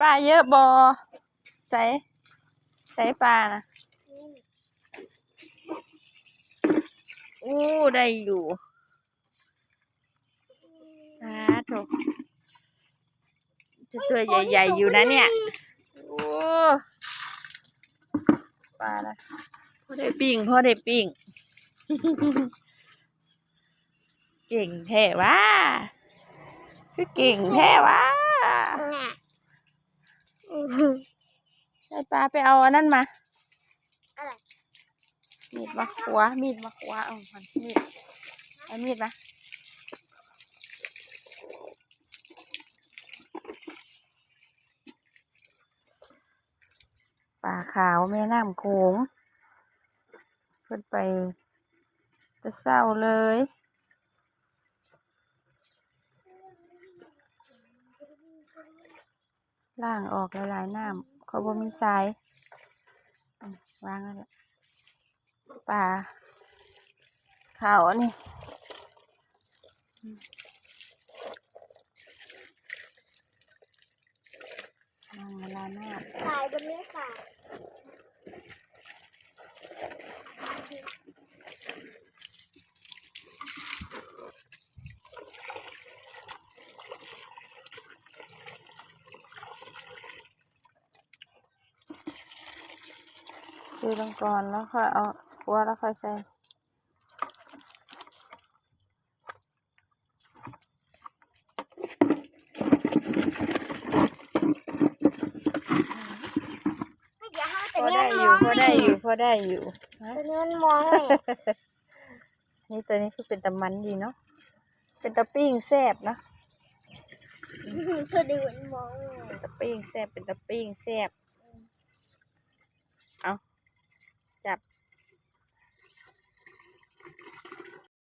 ปลาเยอะบอใส่ใส่ปลานะอู้ได้อยู่อ่าโถจะตัวใหญ่ๆอยู่นะเนี่ยโอ้ปลาละพ่อได้ปิ้งพ่อได้ปิ้ง เก่งแท้วะคือเก่งแท้วะ ได้ปลาไปเอาอันนั้นมาอะไรมีดมาขวามีดมาขวาเอามันมีดเอามีดมาปลาขาวแม่น้ำโขงเพิ่นไปจะเศร้าเลย ล่างออกหลายๆน้ำเขาบ่มีทรายวางแหละปลาขาวอันนี่ล่างลายๆน้าขายบนนี้ค่ะำดูลงก่อนแล้วค่อยเอาหัวแล้วค่อยใส่ไม่เดี๋ยวให้พแต่อเนี้ได้มันอมยู่องพอได้อยู่พอได้อยู่ฮะแต่เนี้ยมันมองเลยนี่ตัวนี้คือเป็นตะมันดีเนาะเป็นตะปิ้งแซ่บนะเธอดูมันมองเลยเป็นตะปิ้งแซ่บเป็นตะปิ้งแซ่บเอาจับ